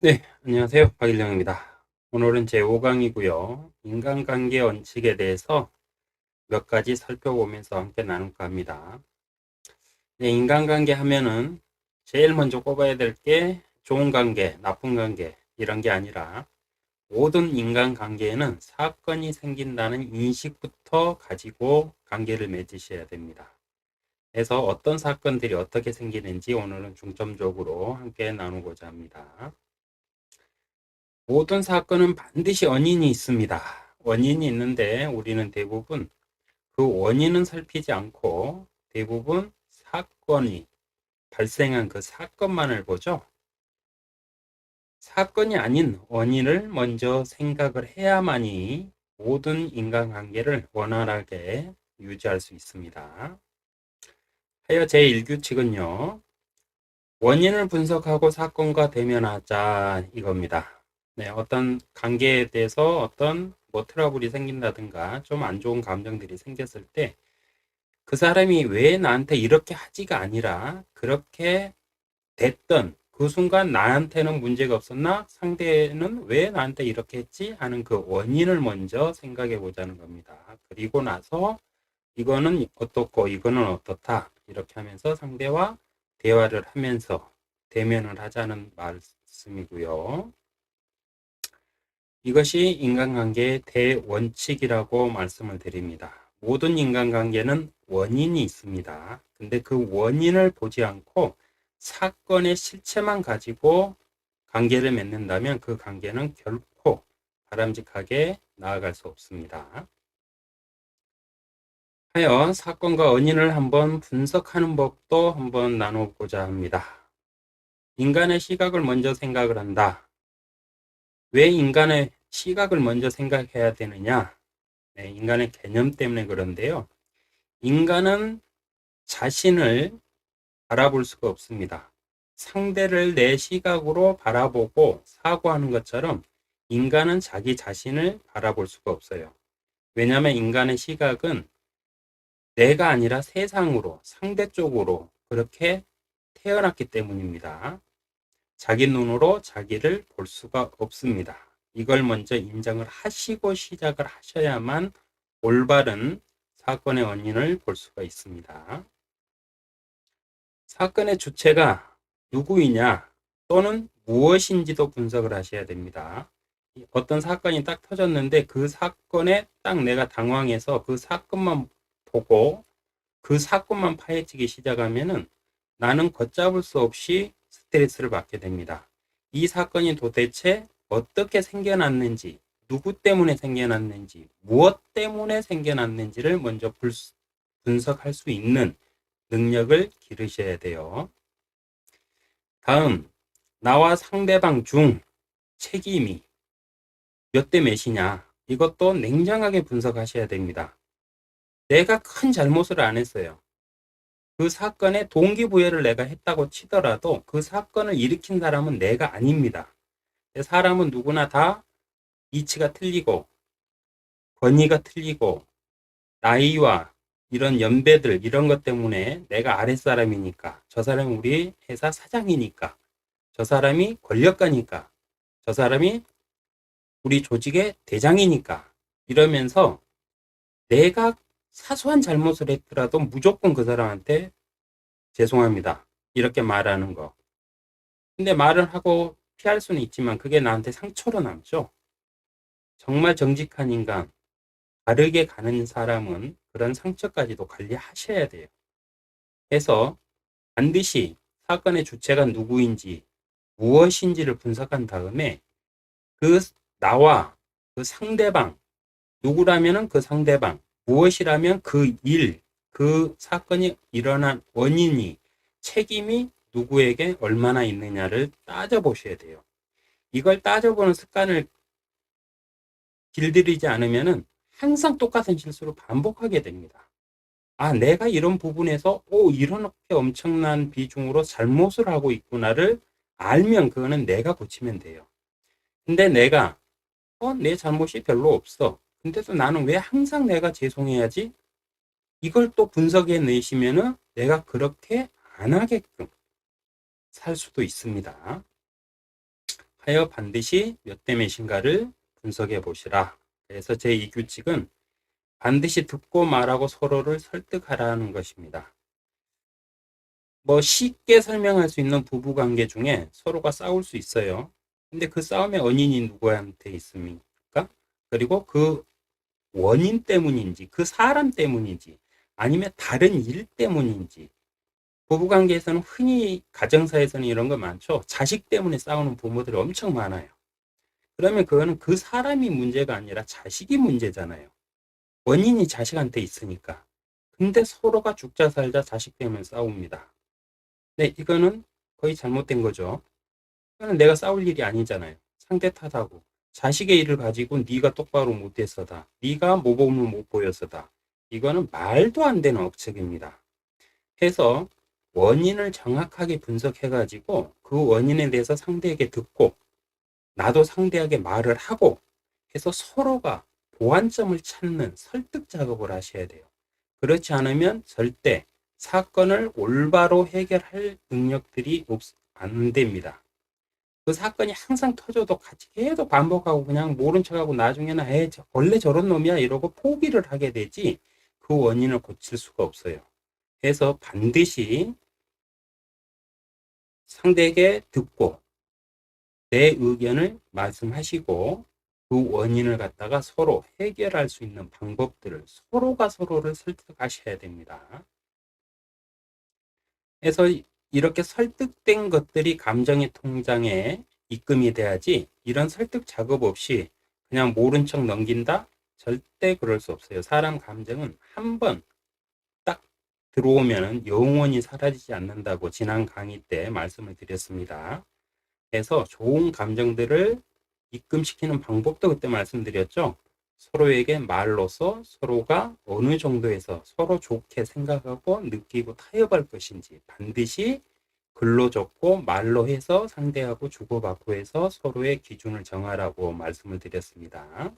네, 안녕하세요. 박일영입니다. 오늘은 제 5강이고요. 인간관계 원칙에 대해서 몇 가지 살펴보면서 함께 나눌까 합니다. 네, 인간관계 하면은 제일 먼저 꼽아야 될 게 좋은 관계, 나쁜 관계 이런 게 아니라 모든 인간관계에는 사건이 생긴다는 인식부터 가지고 관계를 맺으셔야 됩니다. 그래서 어떤 사건들이 어떻게 생기는지 오늘은 중점적으로 함께 나누고자 합니다. 모든 사건은 반드시 원인이 있습니다. 원인이 있는데 우리는 대부분 그 원인은 살피지 않고 대부분 사건이 발생한 그 사건만을 보죠. 사건이 아닌 원인을 먼저 생각을 해야만이 모든 인간관계를 원활하게 유지할 수 있습니다. 하여 제1규칙은요. 원인을 분석하고 사건과 대면하자 이겁니다. 네, 어떤 관계에 대해서 어떤 뭐 트러블이 생긴다든가 좀 안 좋은 감정들이 생겼을 때 그 사람이 왜 나한테 이렇게 하지가 아니라 그렇게 됐던 그 순간 나한테는 문제가 없었나 상대는 왜 나한테 이렇게 했지 하는 그 원인을 먼저 생각해 보자는 겁니다. 그리고 나서 이거는 어떻고 이거는 어떻다 이렇게 하면서 상대와 대화를 하면서 대면을 하자는 말씀이고요. 이것이 인간관계의 대원칙이라고 말씀을 드립니다. 모든 인간관계는 원인이 있습니다. 근데 그 원인을 보지 않고 사건의 실체만 가지고 관계를 맺는다면 그 관계는 결코 바람직하게 나아갈 수 없습니다. 하여 사건과 원인을 한번 분석하는 법도 한번 나눠보자 합니다. 인간의 시각을 먼저 생각을 한다. 왜 인간의 시각을 먼저 생각해야 되느냐? 네, 인간의 개념 때문에 그런데요. 인간은 자신을 바라볼 수가 없습니다. 상대를 내 시각으로 바라보고 사고하는 것처럼 인간은 자기 자신을 바라볼 수가 없어요. 왜냐하면 인간의 시각은 내가 아니라 세상으로, 상대 쪽으로 그렇게 태어났기 때문입니다. 자기 눈으로 자기를 볼 수가 없습니다. 이걸 먼저 인정을 하시고 시작을 하셔야만 올바른 사건의 원인을 볼 수가 있습니다. 사건의 주체가 누구이냐 또는 무엇인지도 분석을 하셔야 됩니다. 어떤 사건이 딱 터졌는데 그 사건에 딱 내가 당황해서 그 사건만 보고 그 사건만 파헤치기 시작하면은 나는 걷잡을 수 없이 스트레스를 받게 됩니다. 이 사건이 도대체 어떻게 생겨났는지, 누구 때문에 생겨났는지, 무엇 때문에 생겨났는지를 먼저 분석할 수 있는 능력을 기르셔야 돼요. 다음, 나와 상대방 중 책임이 몇 대 몇이냐. 이것도 냉정하게 분석하셔야 됩니다. 내가 큰 잘못을 안 했어요. 그 사건의 동기부여를 내가 했다고 치더라도 그 사건을 일으킨 사람은 내가 아닙니다. 사람은 누구나 다 이치가 틀리고 권위가 틀리고 나이와 이런 연배들 이런 것 때문에 내가 아랫사람이니까 저 사람이 우리 회사 사장이니까 저 사람이 권력가니까 저 사람이 우리 조직의 대장이니까 이러면서 내가 사소한 잘못을 했더라도 무조건 그 사람한테 죄송합니다. 이렇게 말하는 거. 근데 말을 하고 피할 수는 있지만 그게 나한테 상처로 남죠. 정말 정직한 인간, 바르게 가는 사람은 그런 상처까지도 관리하셔야 돼요. 해서 반드시 사건의 주체가 누구인지 무엇인지를 분석한 다음에 그 나와 그 상대방 누구라면은 그 상대방 무엇이라면 그 일, 그 사건이 일어난 원인이, 책임이 누구에게 얼마나 있느냐를 따져보셔야 돼요. 이걸 따져보는 습관을 길들이지 않으면은 항상 똑같은 실수를 반복하게 됩니다. 아, 내가 이런 부분에서, 오, 이렇게 엄청난 비중으로 잘못을 하고 있구나를 알면 그거는 내가 고치면 돼요. 근데 내가, 어, 내 잘못이 별로 없어. 근데도 나는 왜 항상 내가 죄송해야지? 이걸 또 분석해 내시면은 내가 그렇게 안 하게끔 살 수도 있습니다. 하여 반드시 몇 대 몇인가를 분석해 보시라. 그래서 제이 규칙은 반드시 듣고 말하고 서로를 설득하라는 것입니다. 뭐 쉽게 설명할 수 있는 부부 관계 중에 서로가 싸울 수 있어요. 근데 그 싸움의 원인이 누구한테 있습니까? 그리고 그 원인 때문인지, 그 사람 때문인지, 아니면 다른 일 때문인지. 부부 관계에서는 흔히 가정사에서는 이런 거 많죠. 자식 때문에 싸우는 부모들이 엄청 많아요. 그러면 그거는 그 사람이 문제가 아니라 자식이 문제잖아요. 원인이 자식한테 있으니까. 근데 서로가 죽자 살자 자식 때문에 싸웁니다. 네, 이거는 거의 잘못된 거죠. 이거는 내가 싸울 일이 아니잖아요. 상대 탓하고. 자식의 일을 가지고 네가 똑바로 못했어다. 네가 모범을 못 보였어다. 이거는 말도 안 되는 억측입니다. 해서 원인을 정확하게 분석해가지고 그 원인에 대해서 상대에게 듣고 나도 상대에게 말을 하고 해서 서로가 보완점을 찾는 설득 작업을 하셔야 돼요. 그렇지 않으면 절대 사건을 올바로 해결할 능력들이 없, 안 됩니다. 그 사건이 항상 터져도 같이 계속 반복하고 그냥 모른 척하고 나중에는 에 원래 저런 놈이야 이러고 포기를 하게 되지 그 원인을 고칠 수가 없어요. 해서 반드시 상대에게 듣고 내 의견을 말씀하시고 그 원인을 갖다가 서로 해결할 수 있는 방법들을 서로가 서로를 설득하셔야 됩니다. 그래서 이렇게 설득된 것들이 감정의 통장에 입금이 돼야지 이런 설득 작업 없이 그냥 모른 척 넘긴다? 절대 그럴 수 없어요. 사람 감정은 한번딱 들어오면 영원히 사라지지 않는다고 지난 강의 때 말씀을 드렸습니다. 그래서 좋은 감정들을 입금시키는 방법도 그때 말씀드렸죠. 서로에게 말로서 서로가 어느 정도에서 서로 좋게 생각하고 느끼고 타협할 것인지 반드시 글로 적고 말로 해서 상대하고 주고받고 해서 서로의 기준을 정하라고 말씀을 드렸습니다.